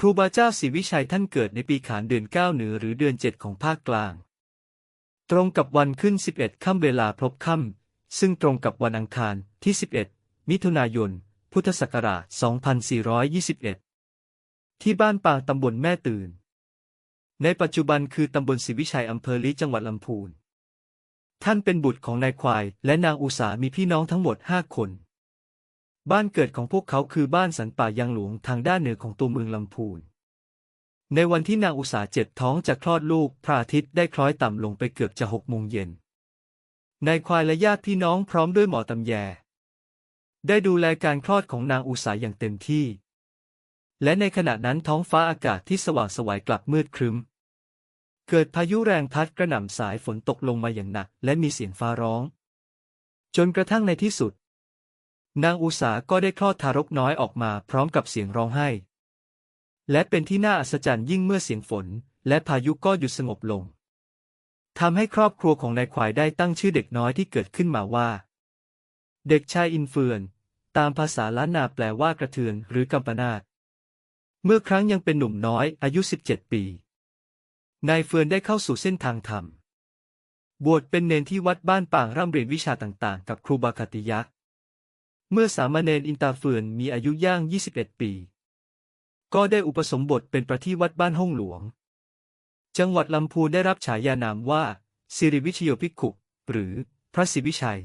ครูบาเจ้าศรีวิชัยท่านเกิดในปีขานเดือนเก้าเหนือหรือเดือนเจ็ดของภาคกลาง ตรงกับวันขึ้น 11ค่ำเวลาพลบค่ำซึ่งตรงกับวันอังคารที่ 11 มิถุนายน พุทธศักราช 2421 ที่บ้านปางตำบลแม่ตื่น ในปัจจุบันคือตำบลศรีวิชัยอำเภอลีจังหวัดลำพูน ท่านเป็นบุตรของนายควายและนางอุสามีพี่น้องทั้งหมดห้าคน บ้านเกิดของพวกเขาคือบ้านสันป่ายังหลวงทางด้านเหนือของตัวเมืองลำพูน ในวันที่นางอุสาเจ็บท้องจะคลอดลูกพระอาทิตย์ได้คล้อยต่ำลงไปเกือบจะหกโมงเย็นนายควายและญาติพี่น้องพร้อมด้วยหมอตำแย ได้ดูแลการคลอดของนางอุสาอย่างเต็มที่ และในขณะนั้นท้องฟ้าอากาศที่สว่างสวัยกลับมืดครึ้ม เกิดพายุแรงพัดกระหน่ำสายฝนตกลงมาอย่างหนัก และมีเสียงฟ้าร้อง จนกระทั่งในที่สุด นางอุสาก็ได้คลอดทารกน้อยออกมาพร้อมกับเสียงร้องไห้ และเป็นที่น่าอัศจรรย์ยิ่งเมื่อเสียงฝน และพายุก็หยุดสงบลงทำให้ครอบครัวของนายควายได้ตั้งชื่อเด็กน้อยที่เกิดขึ้นมาว่า เด็กชายอินเฟือน ตามภาษาล้านนาแปลว่ากระเทือนหรือกำปนาตเมื่อครั้งยังเป็นหนุ่มน้อยอายุ 17 ปี นายเฟือนได้เข้าสู่เส้นทางธรรม บวชเป็นเนนที่วัดบ้านป่างร่ำเรียนวิชาต่างๆ กับครูบาคติยะ เมื่อสามเณรอินตาเฟือนมีอายุย่าง 21 ปี ก็ได้อุปสมบทเป็นประที่วัดบ้านห้องหลวง จังหวัดลำพูนได้รับฉายานามว่า สิริวิชโยภิกขุ หรือพระศิวิชัย